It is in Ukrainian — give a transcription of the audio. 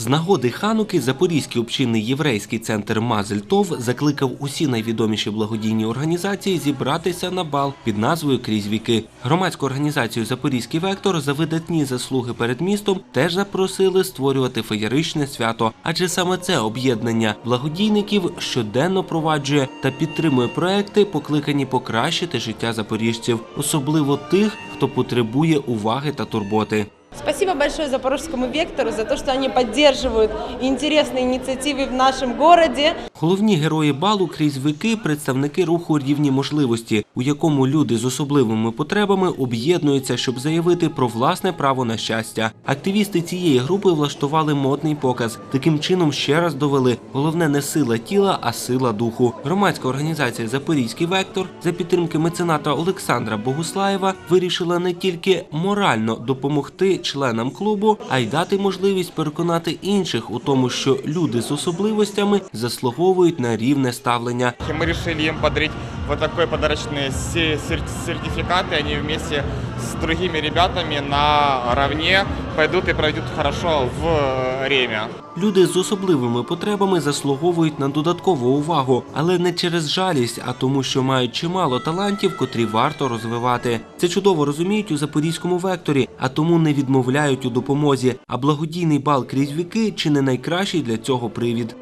З нагоди Хануки Запорізький общинний єврейський центр Мазельтов закликав усі найвідоміші благодійні організації зібратися на бал під назвою Крізь віки. Громадську організацію Запорізький вектор за видатні заслуги перед містом теж запросили створювати феєричне свято, адже саме це об'єднання благодійників щоденно проваджує та підтримує проекти, покликані покращити життя запоріжців, особливо тих, хто потребує уваги та турботи. Спасибо большое Запорожскому вектору за то, что они поддерживают интересные инициативы в нашем городе. Головні герої балу крізь віки представники руху рівні можливості, у якому люди з особливими потребами об'єднуються, щоб заявити про власне право на щастя. Активісти цієї групи влаштували модний показ. Таким чином ще раз довели головне не сила тіла, а сила духу. Громадська організація Запорізький вектор за підтримки мецената Олександра Богуслаєва вирішила не тільки морально допомогти членам клубу, а й дати можливість переконати інших у тому, що люди з особливостями заслуговують на рівне ставлення. Ми вирішили їм им ось вот такой подарочный се- сер- сертификат, вместе с другими ребятами наравне пойдут и проведут хорошо в э, Люди з особливими потребами заслуговують на додаткову увагу, але не через жалість, а тому, що мають чимало талантів, котрі варто розвивати. Це чудово розуміють у запорізькому векторі, а тому не відмовляють у допомозі. А благодійний бал крізь віки чи не найкращий для цього привід.